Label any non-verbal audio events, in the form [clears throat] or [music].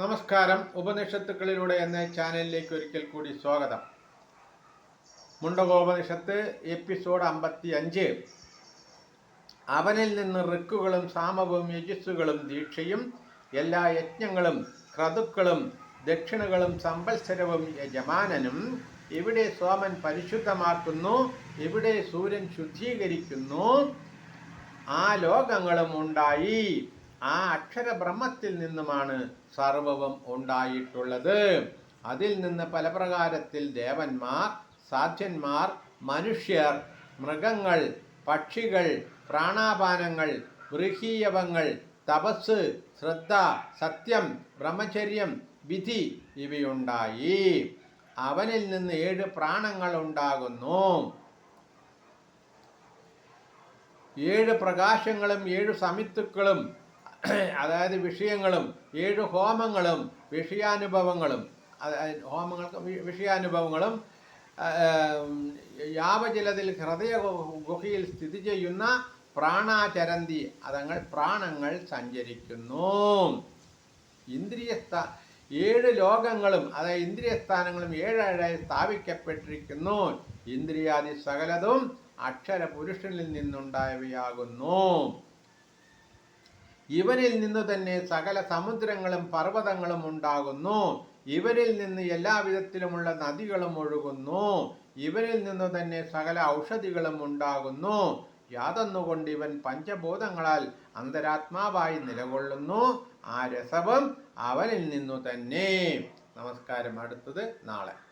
നമസ്കാരം. ഉപനിഷത്തുക്കളിലൂടെ എന്ന ചാനലിലേക്ക് ഒരിക്കൽ കൂടി സ്വാഗതം. മുണ്ടകോപനിഷത്ത് എപ്പിസോഡ് അമ്പത്തി അഞ്ച് അവനിൽ നിന്ന് ഋക്കുകളും സാമവും യജസ്സുകളും ദീക്ഷയും എല്ലാ യജ്ഞങ്ങളും ക്രതുക്കളും ദക്ഷിണകളും സമ്പത്സരവും യജമാനനും ഇവിടെ സോമൻ പരിശുദ്ധമാക്കുന്നു ഇവിടെ സൂര്യൻ ശുദ്ധീകരിക്കുന്നു. ആ ലോകങ്ങളും ഉണ്ടായി. ആ അക്ഷര ബ്രഹ്മത്തിൽ നിന്നുമാണ് സർവവും ഉണ്ടായിട്ടുള്ളത്. അതിൽ നിന്ന് പല പ്രകാരത്തിൽ ദേവന്മാർ സാധ്യന്മാർ മനുഷ്യർ മൃഗങ്ങൾ പക്ഷികൾ പ്രാണാപാനങ്ങൾ ഗൃഹീയവങ്ങൾ തപസ് ശ്രദ്ധ സത്യം ബ്രഹ്മചര്യം വിധി ഇവയുണ്ടായി. അവനിൽ നിന്ന് ഏഴ് പ്രാണങ്ങൾ ഉണ്ടാകുന്നു. ഏഴ് പ്രകാശങ്ങളും ഏഴ് സമിത്തുക്കളും [clears throat] അതായത് വിഷയങ്ങളും ഏഴ് ഹോമങ്ങളും വിഷയാനുഭവങ്ങളും ഹോമങ്ങൾക്ക് വിഷയാനുഭവങ്ങളും യാവജലത്തിൽ ഹൃദയ ഗുഹയിൽ സ്ഥിതി ചെയ്യുന്ന പ്രാണാചരന്തി അതങ്ങൾ പ്രാണങ്ങൾ സഞ്ചരിക്കുന്നു. ഇന്ദ്രിയസ്ഥ ഏഴ് ലോകങ്ങളും അതായത് ഇന്ദ്രിയസ്ഥാനങ്ങളും ഏഴേഴായി സ്ഥാപിക്കപ്പെട്ടിരിക്കുന്നു. ഇന്ദ്രിയാദി സകലതും അക്ഷര പുരുഷനിൽ നിന്നുണ്ടായവയാകുന്നു. ഇവനിൽ നിന്ന് തന്നെ സകല സമുദ്രങ്ങളും പർവതങ്ങളും ഉണ്ടാകുന്നു. ഇവരിൽ നിന്ന് എല്ലാവിധത്തിലുമുള്ള നദികളും ഒഴുകുന്നു. ഇവരിൽ നിന്ന് തന്നെ സകല ഔഷധികളും ഉണ്ടാകുന്നു. യാതൊന്നുകൊണ്ട് ഇവൻ പഞ്ചഭൂതങ്ങളാൽ അന്തരാത്മാവായി നിലകൊള്ളുന്നു. ആ രസവും അവനിൽ നിന്നു തന്നെ. നമസ്കാരം. അടുത്തത് നാളെ.